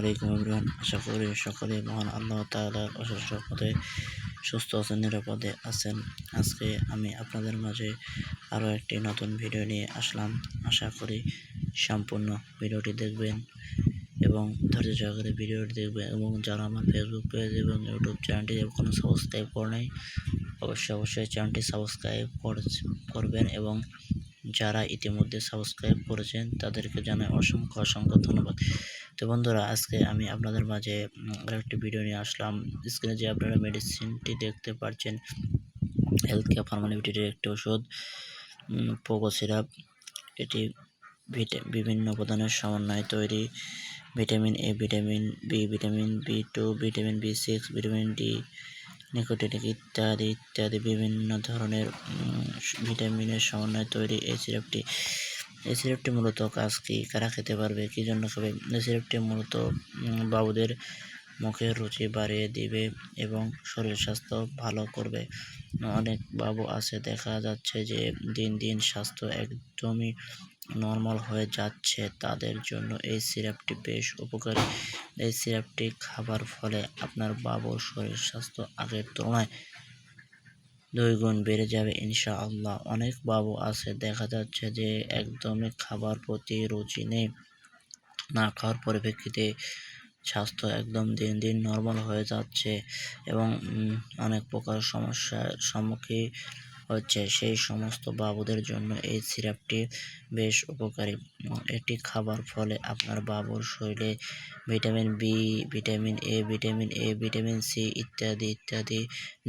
আলাইকুম ইমরান আশা করি সকলে মহান আল্লাহ তাআলার অশেষ রহমতে সুস্থ আছেন, নিরাপদে আছেন। আজকে আমি আপনাদের মাঝে আরও একটি নতুন ভিডিও নিয়ে আসলাম। আশা করি সম্পূর্ণ ভিডিওটি দেখবেন এবং ধৈর্য সহকারে ভিডিওটি দেখবেন এবং যারা আমার ফেসবুক পেজ এবং ইউটিউব চ্যানেলটি এখনও সাবস্ক্রাইব করে নাই, অবশ্যই অবশ্যই চ্যানেলটি সাবস্ক্রাইব করবেন এবং যারা ইতিমধ্যে সাবস্ক্রাইব করেছেন তাদেরকে জানাই অসংখ্য অসংখ্য ধন্যবাদ। তো বন্ধুরা, আজকে আমি আপনাদের মাঝে আরেকটি ভিডিও নিয়ে আসলাম। স্ক্রিনে যে আপনারা মেডিসিনটি দেখতে পাচ্ছেন হেলথ কেয়ার ফার্মালিটির একটি ওষুধ পোগো সিরাপ এটি বিভিন্ন উপাদানের সমন্বয়ে তৈরি। Vitamin A vitamin B vitamin B two vitamin B six vitamin D nicotinic ইত্যাদি ইত্যাদি বিভিন্ন ধরনের ভিটামিনের সমন্বয়ে তৈরি এই সিরাপটি এই সিরাপটি মূলত কাজ কি, কারা খেতে পারবে, কী জন্য খাবে? এই সিরাপটি মূলত বাবুদের মুখের রুচি বাড়িয়ে দিবে এবং শরীর স্বাস্থ্য ভালো করবে। অনেক বাবু আছে, দেখা যাচ্ছে যে দিন দিন স্বাস্থ্য একদমই নর্মাল হয়ে যাচ্ছে। তাদের জন্য এই সিরাপটি বেশ উপকারী। এই সিরাপটি খাবার ফলে আপনার বাবুর শরীর স্বাস্থ্য আগের তুলনায় দুই গুণ বেড়ে যাবে ইনশাআল্লাহ। অনেক বাবু আছে, দেখা যাচ্ছে যে একদমই খাবার প্রতি রুচি নেই, না খাওয়ার পরিপ্রেক্ষিতে স্বাস্থ্য একদম দিন দিন নর্মাল হয়ে যাচ্ছে এবং অনেক প্রকার সমস্যার সম্মুখীন হচ্ছে সেই সমস্ত বাবুদের জন্য এই সিরাপটি বেশ উপকারী। এটি খাবার ফলে আপনার বাবুর শরীরে vitamin B vitamin A vitamin A vitamin C ইত্যাদি ইত্যাদি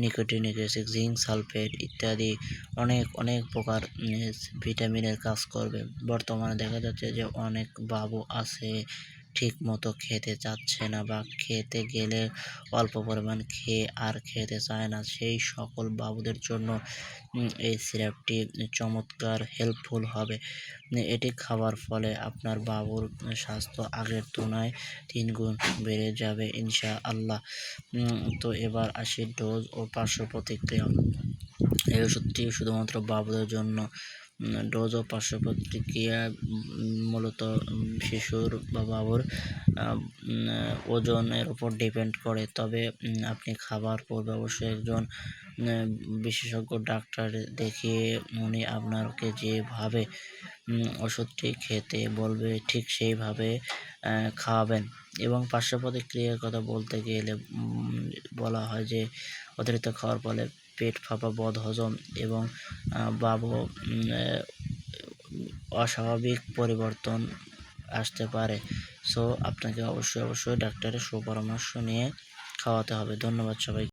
নিকোটিনিক জিঙ্ক, সালফেট ইত্যাদি অনেক অনেক প্রকার ভিটামিনের কাজ করবে। বর্তমানে দেখা যাচ্ছে যে অনেক বাবু আছে ঠিক মতো খেতে চাচ্ছে না বা খেতে গেলে অল্প পরিমাণ খেয়ে আর খেতে চায় না। সেই সকল বাবুদের জন্য এই সিরাপটি চমৎকার হেল্পফুল হবে। এটি খাওয়ার ফলে আপনার বাবুর স্বাস্থ্য আগের তুলনায় তিন গুণ বেড়ে যাবে ইনশা আল্লাহ তো এবার আসি ডোজ ও পার্শ্ব প্রতিক্রিয়া। এই ওষুধটি শুধুমাত্র বাবুদের জন্য ডোজ ও পার্শ্ব প্রতিক্রিয়া মূলত শিশুর বা বাবুর ওজনের উপর ডিপেন্ড করে। তবে আপনি খাবার পূর্বে অবশ্যই একজন বিশেষজ্ঞ ডাক্তার দেখিয়ে উনি আপনাকে যেভাবে ওষুধটি খেতে বলবে, ঠিক সেইভাবে খাওয়াবেন। এবং পার্শ্ব প্রতিক্রিয়ার কথা বলতে গেলে বলা হয় যে, অতিরিক্ত খাওয়ার ফলে পেট ফাঁপা, বদহজম এবং বাবু অস্বাভাবিক পরিবর্তন আসতে পারে। সো, আপনাকে অবশ্যই অবশ্যই ডাক্তারের সুপরামর্শ নিয়ে খাওয়াতে হবে। ধন্যবাদ সবাই